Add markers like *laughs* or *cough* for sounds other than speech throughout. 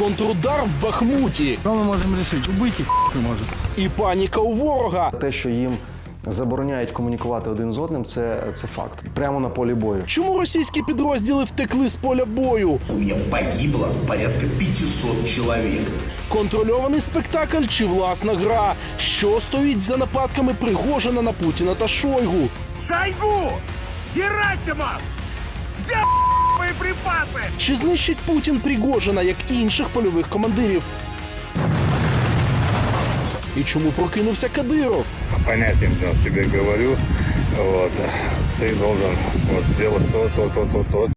контрудар в Бахмуті Что мы можем решить? Убыть их хуй может. і паніка у ворога. Те, що їм забороняють комунікувати один з одним, це, це факт. Прямо на полі бою. Чому російські підрозділи втекли з поля бою? У меня погибло порядка 500 человек. Контрольований спектакль чи власна гра? Що стоїть за нападками Пригожина на Путіна та Шойгу? Шойгу! Герасимов! Где боеприпасы? Чи знищить Путін Пригожина, як і інших польових командирів? І чому прокинувся Кадиров? понятием да, тебе говорю, вот, ты должен вот, делать то, то, то, то, то.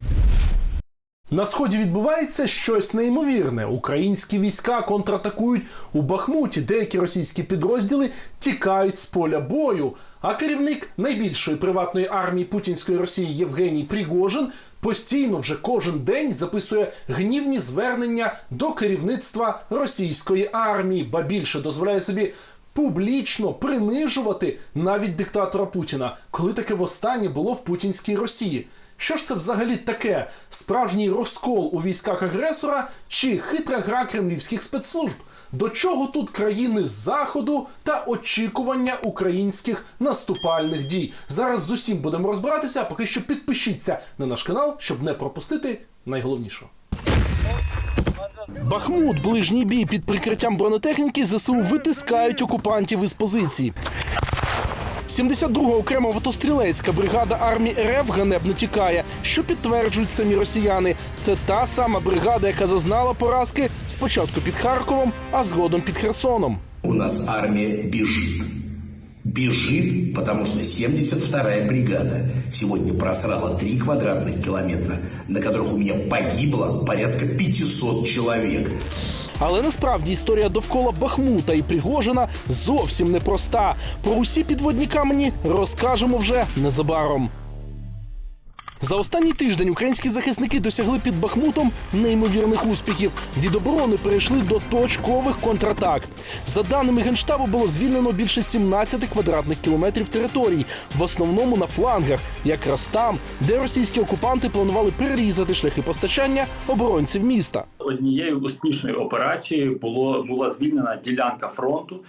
На сході відбувається щось неймовірне. Українські війська контратакують у Бахмуті. Деякі російські підрозділи тікають з поля бою. А керівник найбільшої приватної армії путінської Росії Євгеній Пригожин постійно вже кожен день записує гнівні звернення до керівництва російської армії, ба більше дозволяє собі публічно принижувати навіть диктатора Путіна, коли таке востаннє було в путінській Росії. Що ж це взагалі таке? Справжній розкол у військах агресора чи хитра гра кремлівських спецслужб? До чого тут країни з заходу та очікування українських наступальних дій? Зараз з усім будемо розбиратися. а Поки що підпишіться на наш канал, щоб не пропустити найголовнішого. Бахмут, ближній бій під прикриттям бронетехніки ЗСУ витискають окупантів із позицій. 72-га окрема мотострілецька бригада армії РФ ганебно тікає, що підтверджують самі росіяни. Це та сама бригада, яка зазнала поразки спочатку під Харковом, а згодом під Херсоном. У нас армия бежит. Бежит, потому что 72-я бригада сегодня просрала 3 квадратных километра, на которых у меня погибло порядка 500 человек. Але насправді історія довкола Бахмута і Пригожина зовсім непроста. Про усі підводні камені розкажемо вже незабаром. За останній тиждень українські захисники досягли під Бахмутом неймовірних успіхів. Від оборони перейшли до точкових контратак. За даними генштабу, було звільнено більше 17 квадратних кілометрів територій, в основному на флангах, якраз там, де російські окупанти планували перерізати шляхи постачання оборонців міста. однією успішною операцією було була звільнена ділянка фронту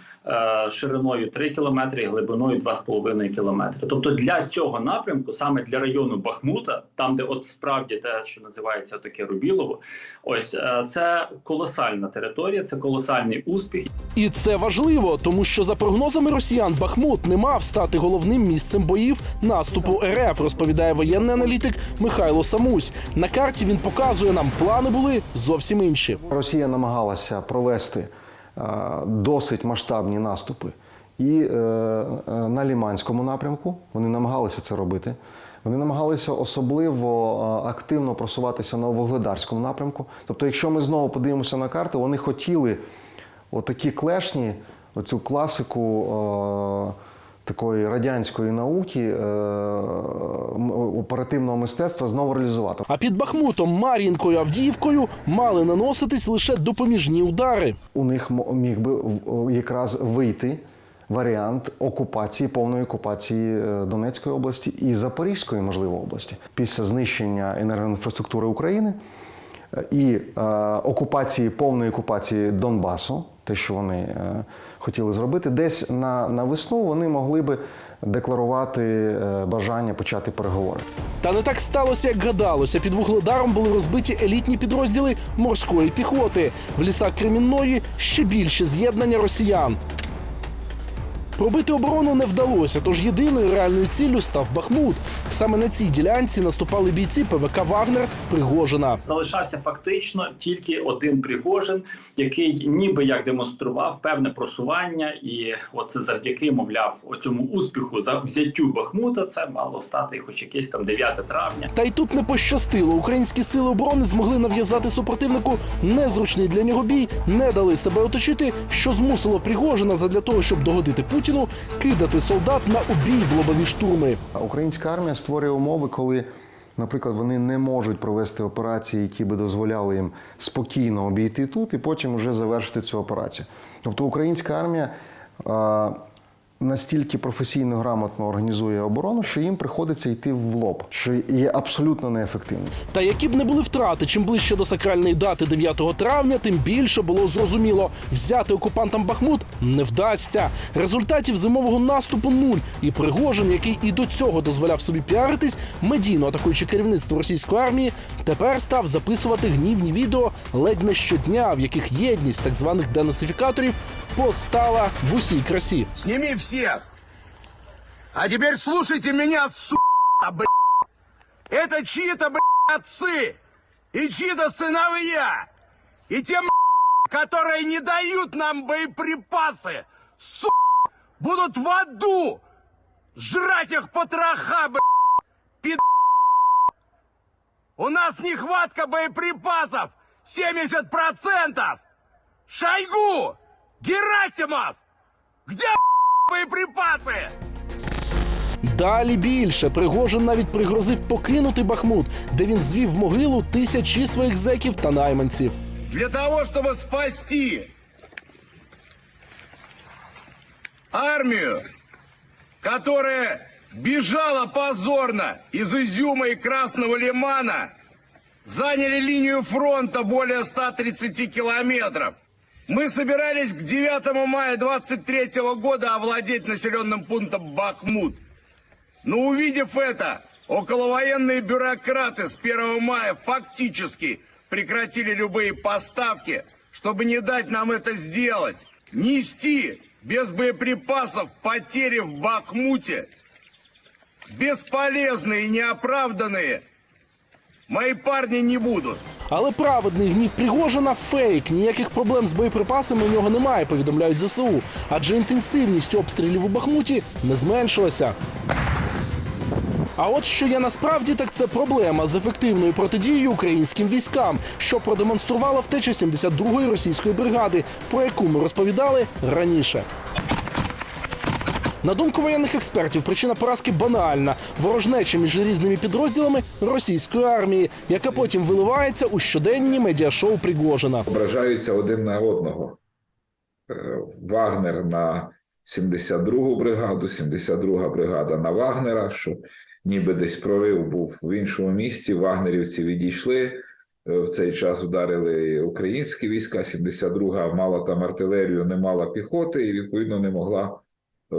шириною 3 кілометри і глибиною 2,5 кілометри. Тобто для цього напрямку, саме для району Бахмута, там де от справді те, що називається таке Рубілово, ось е, це колосальна територія, це колосальний успіх. І це важливо, тому що за прогнозами росіян Бахмут не мав стати головним місцем боїв наступу РФ, розповідає воєнний аналітик Михайло Самусь. На карті він показує нам, плани були зовсім інші. Росія намагалася провести е, досить масштабні наступи і е, е, на Ліманському напрямку. Вони намагалися це робити. Вони намагалися особливо е, активно просуватися на Вугледарському напрямку. Тобто, якщо ми знову подивимося на карту, вони хотіли отакі клешні, оцю класику е, такої радянської науки, е, оперативного мистецтва знову реалізувати. А під Бахмутом, Мар'їнкою, Авдіївкою мали наноситись лише допоміжні удари. у них міг би якраз вийти варіант окупації, повної окупації е, Донецької області і Запорізької, можливо, області після знищення енергоінфраструктури України е, і е, окупації повної окупації Донбасу, те, що вони е, хотіли зробити, десь на, на весну вони могли би декларувати е, бажання почати переговори. Та не так сталося, як гадалося. Під вугледаром були розбиті елітні підрозділи морської піхоти. В лісах Кремінної ще більше з'єднання росіян. Пробити оборону не вдалося, тож єдиною реальною ціллю став Бахмут. Саме на цій ділянці наступали бійці ПВК Вагнер Пригожина. Залишався фактично тільки один Пригожин, який ніби як демонстрував певне просування, і от завдяки, мовляв, оцьому успіху за взяттю Бахмута, це мало стати хоч якесь там 9 травня. Та й тут не пощастило. Українські сили оборони змогли нав'язати супротивнику незручний для нього бій, не дали себе оточити, що змусило Пригожина задля того, щоб догодити Путіну, кидати солдат на убій в лобові штурми. Українська армія створює умови, коли, наприклад, вони не можуть провести операції, які би дозволяли їм спокійно обійти тут і потім вже завершити цю операцію. Тобто українська армія настільки професійно грамотно організує оборону, що їм приходиться йти в лоб, що є абсолютно неефективним. Та які б не були втрати, чим ближче до сакральної дати 9 травня, тим більше було зрозуміло. Взяти окупантам Бахмут не вдасться. Результатів зимового наступу нуль. І Пригожин, який і до цього дозволяв собі піаритись, медійно атакуючи керівництво російської армії, тепер став записувати гнівні відео ледь не щодня, в яких єдність так званих денацифікаторів постала в усій красі. Сними всех. А теперь слушайте меня, сука, блядь. Это чьи-то, блядь, отцы. И чьи-то сыновья. И те, блядь, которые не дают нам боеприпасы, сука, будут в аду жрать их потроха, блядь, пид... У нас нехватка боеприпасов 70%. Шойгу! Герасимов! Где *laughs* боеприпасы? Далі більше Пригожин навіть пригрозив покинути Бахмут, де він звів в могилу тисячі своїх зеків та найманців. Для того, чтобы спасти армию, которая бежала позорно из Изюма и Красного Лимана, заняли линию фронта более 130 километров. Мы собирались к 9 мая 23 года овладеть населенным пунктом Бахмут. Но увидев это, околовоенные бюрократы с 1 мая фактически прекратили любые поставки, чтобы не дать нам это сделать. Нести без боеприпасов потери в Бахмуте бесполезные и неоправданные мои парни не будут. Але праведний гнів Пригожина фейк. Ніяких проблем з боєприпасами у нього немає, повідомляють ЗСУ. Адже інтенсивність обстрілів у Бахмуті не зменшилася. А от що є насправді, так це проблема з ефективною протидією українським військам, що продемонструвала втеча 72-ї російської бригади, про яку ми розповідали раніше. На думку воєнних експертів, причина поразки банальна ворожнеча між різними підрозділами російської армії, яка потім виливається у щоденні медіашоу Пригожина. ображаються один на одного. Е, Вагнер на 72-гу бригаду, 72-га бригада на Вагнера, що ніби десь прорив був в іншому місці. Вагнерівці відійшли. Е, В цей час ударили українські війська. 72-га мала там артилерію, не мала піхоти, і відповідно не могла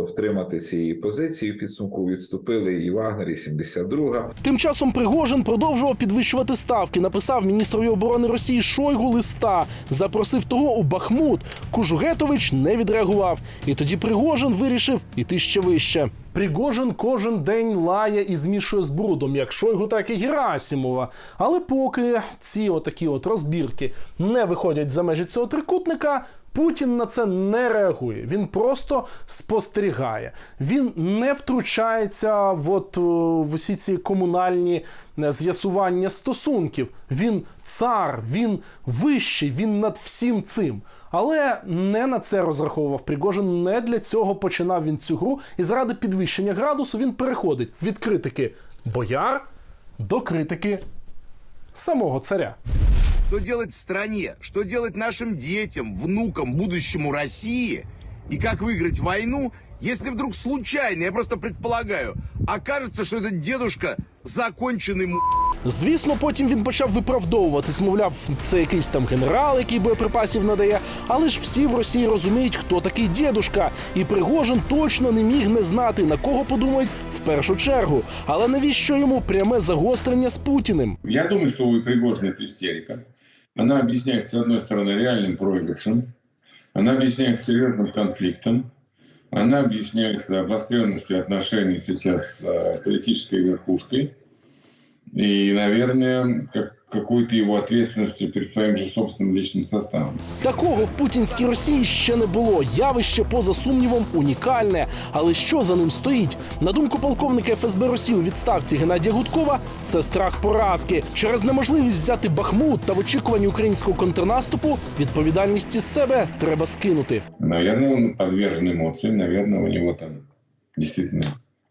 втримати цієї позиції. В підсумку відступили і Вагнер, і 72-га. Тим часом Пригожин продовжував підвищувати ставки. Написав міністрові оборони Росії Шойгу листа, запросив того у Бахмут. Кужугетович не відреагував. І тоді Пригожин вирішив іти ще вище. Пригожин кожен день лає і змішує з брудом, як Шойгу, так і Герасімова. Але поки ці отакі от розбірки не виходять за межі цього трикутника. Путін на це не реагує. Він просто спостерігає. Він не втручається от, е, в усі ці комунальні е, з'ясування стосунків. Він цар, він вищий, він над всім цим. Але не на це розраховував Пригожин. Не для цього починав він цю гру. І заради підвищення градусу він переходить від критики бояр до критики самого царя. Что делать стране? Что делать нашим детям, внукам, будущему России? И как выиграть войну, если вдруг случайно, я просто предполагаю, окажется, что этот дедушка законченный му... Звісно, потім він почав виправдовуватись, мовляв, це якийсь там генерал, який боєприпасів надає. Але ж всі в Росії розуміють, хто такий дідушка. І Пригожин точно не міг не знати, на кого подумають в першу чергу. Але навіщо йому пряме загострення з Путіним? Я думаю, что у Пригожина это истерика. Она объясняется, с одной стороны, реальным проигрышем, она объясняется серьезным конфликтом, она объясняется обостренностью отношений сейчас с э, политической верхушкой и, наверное, как, какой-то его ответственностью перед своим же собственным личным составом. Такого в путінській Росії ще не було. Явище поза сумнівом унікальне. Але що за ним стоїть? На думку полковника ФСБ Росії у відставці Геннадія Гудкова, це страх поразки через неможливість взяти Бахмут та в очікуванні українського контрнаступу відповідальність із себе треба скинути. Наверное, он подвержен эмоциям, наверное, у него там действительно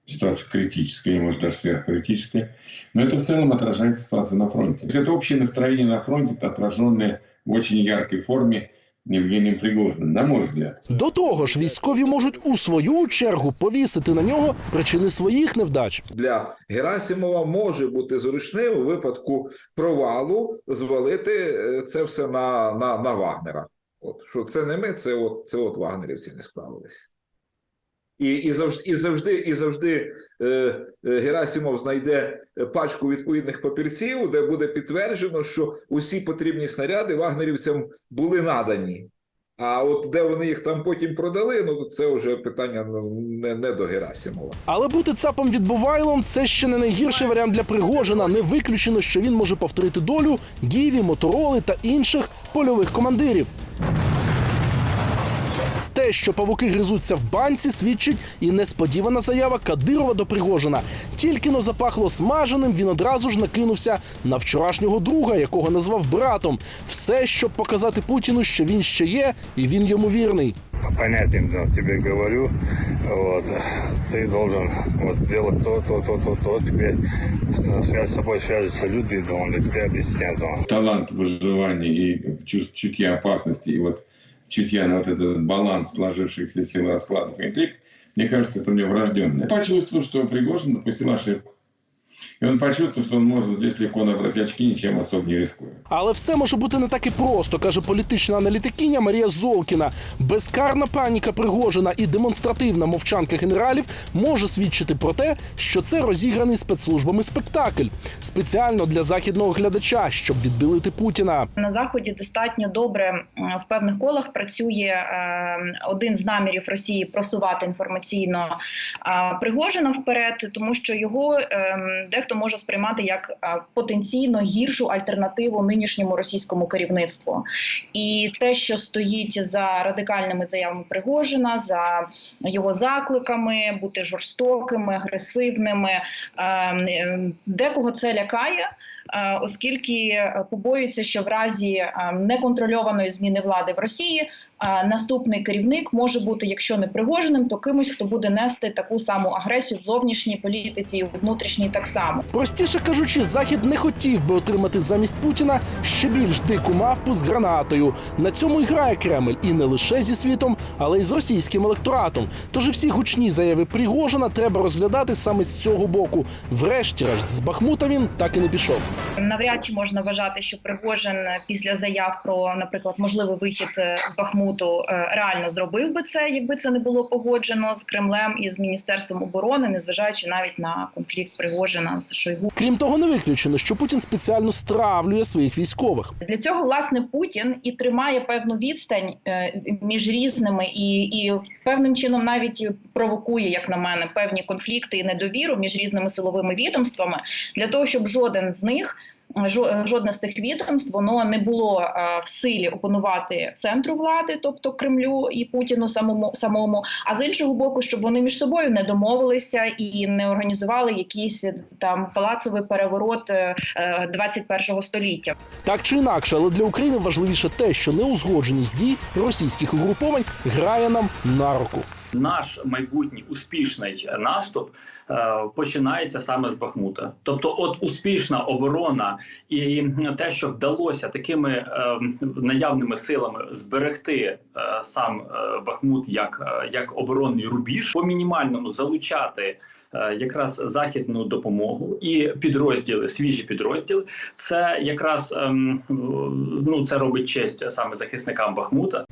ситуация критическая, может даже сверхкритическая. Но это в целом отражает ситуацию на фронте. Это общее настроение на фронте, отраженное в очень яркой форме Евгением Пригожиным, на мой взгляд. До того ж, військові можуть у свою чергу повісити на нього причини своїх невдач. Для Герасимова може бути зручним у випадку провалу звалити е, це все на, на, на Вагнера. От що це не ми, це от це от вагнерівці не справились. І, і завжди, і завжди, і завжди е, е, Герасимов знайде пачку відповідних папірців, де буде підтверджено, що усі потрібні снаряди вагнерівцям були надані. А от де вони їх там потім продали, ну це вже питання ну, не, не до Герасимова. Але бути цапом відбувайлом це ще не найгірший варіант для Пригожина. Не виключено, що він може повторити долю Гіві, Мотороли та інших польових командирів. Те, що павуки гризуться в банці, свідчить і несподівана заява Кадирова до Пригожина. Тільки но запахло смаженим, він одразу ж накинувся на вчорашнього друга, якого назвав братом. Все, щоб показати Путіну, що він ще є, і він йому вірний. По понятиям, да, тебе говорю, вот, ты должен вот, делать то, то, то, то, то, тебе э, связь с собой свяжутся люди, да, он для тебя объясняет, да. Талант выживания и чувств, чутья опасности, и вот чутья на вот этот баланс сложившихся сил раскладов и интриг, мне кажется, это у него врожденное. Почувствовал, что Пригожин допустил ошибку. И он почувствовал, что он может здесь легко набрать очки, ничем особо не рискуя. Але все може бути не так і просто, каже політична аналітикиня Марія Золкіна. Безкарна паніка Пригожина і демонстративна мовчанка генералів може свідчити про те, що це розіграний спецслужбами спектакль спеціально для західного глядача, щоб відбілити Путіна. на заході достатньо добре в певних колах працює е, один з намірів Росії просувати інформаційно е, Пригожина вперед, тому що його е, дехто може сприймати як потенційно гіршу альтернативу нинішньому російському керівництву. І те, що стоїть за радикальними заявами Пригожина, за його закликами бути жорстокими, агресивними, декого це лякає. Оскільки побоюються, що в разі неконтрольованої зміни влади в Росії наступний керівник може бути, якщо не Пригожиним, то кимось, хто буде нести таку саму агресію в зовнішній політиці і у внутрішній так само. Простіше кажучи, захід не хотів би отримати замість Путіна ще більш дику мавпу з гранатою. На цьому і грає Кремль, і не лише зі світом, але й з російським електоратом. Тож і всі гучні заяви Пригожина треба розглядати саме з цього боку. Врешті-решт, з Бахмута він так і не пішов. Навряд чи можна вважати, що Пригожин після заяв про, наприклад, можливий вихід е, з Бахмуту е, реально зробив би це, якби це не було погоджено з Кремлем і з міністерством оборони, незважаючи навіть на конфлікт Пригожина з Шойгу. Крім того, не виключено, що Путін спеціально стравлює своїх військових. Для цього власне Путін і тримає певну відстань е, між різними, і, і певним чином навіть провокує, як на мене, певні конфлікти і недовіру між різними силовими відомствами для того, щоб жоден з них. Жо- Жодне з цих відомств воно не було е, в силі опанувати центру влади, тобто Кремлю і Путіну самому самому. А з іншого боку, щоб вони між собою не домовилися і не організували якийсь е, там палацовий переворот е, е, 21 століття. Так чи інакше, але для України важливіше те, що неузгодженість дій російських угруповань грає нам на руку. Наш майбутній успішний наступ е, починається саме з Бахмута. Тобто, от успішна оборона і те, що вдалося такими е, наявними силами зберегти е, сам е, Бахмут як, е, як оборонний рубіж, по мінімальному залучати. е, Якраз західну допомогу і підрозділи, свіжі підрозділи, це якраз ем, ну це робить честь саме захисникам Бахмута.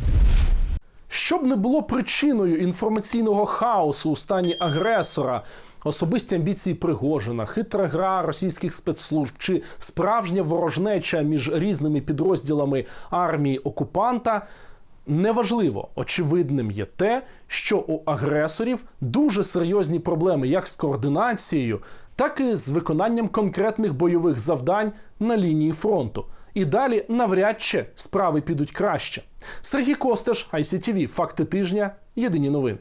Щоб не було причиною інформаційного хаосу у стані агресора, особисті амбіції Пригожина, хитра гра російських спецслужб чи справжня ворожнеча між різними підрозділами армії окупанта. Неважливо, очевидним є те, що у агресорів дуже серйозні проблеми як з координацією, так і з виконанням конкретних бойових завдань на лінії фронту. І далі навряд чи справи підуть краще. Сергій Костеш, ICTV, факти тижня. Єдині новини.